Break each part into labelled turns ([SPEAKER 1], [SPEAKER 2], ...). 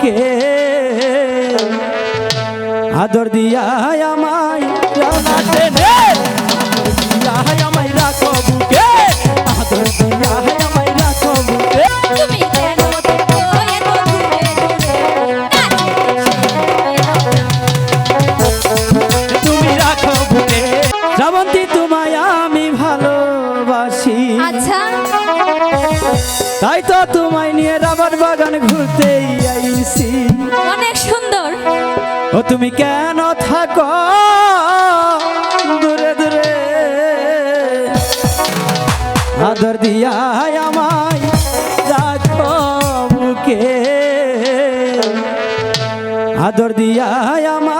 [SPEAKER 1] আমাকে আদর দিয়া আমায় তাই তো তোমায় নিয়ে রাবার বাগান ঘুরতেই
[SPEAKER 2] অনেক সুন্দর।
[SPEAKER 1] ও তুমি কেন থাকো? দূরে দূরে। আদর দিয়া আমায় রাখো মুখে। আদর দিয়া আমায়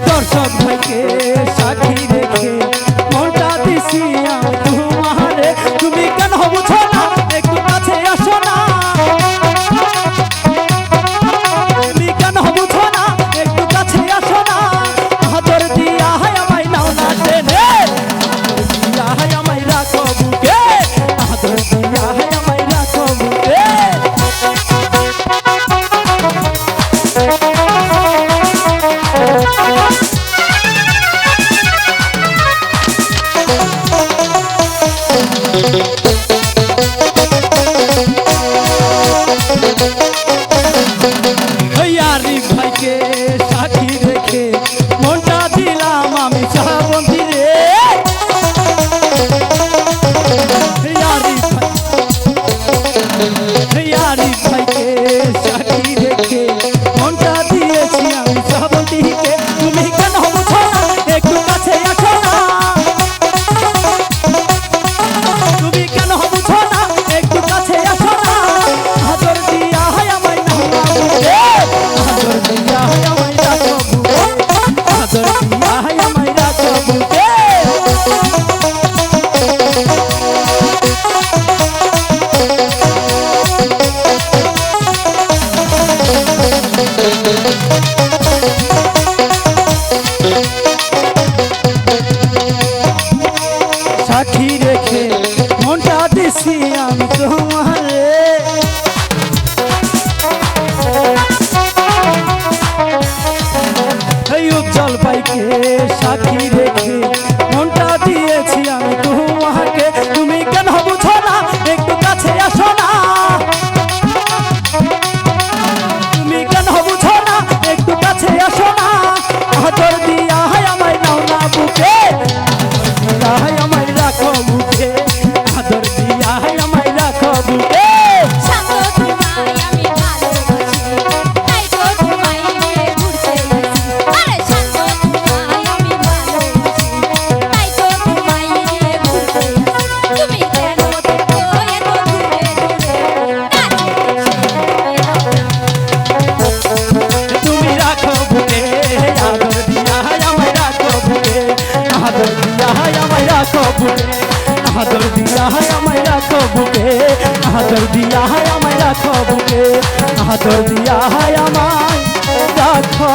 [SPEAKER 1] দর্শক ভাইকে সাক্ষী রেখে Thank you. আছি আমি তো আদর দিয়া হয় আমায় রাখো বুকে আদর দিয়া হয় আমায় রাখো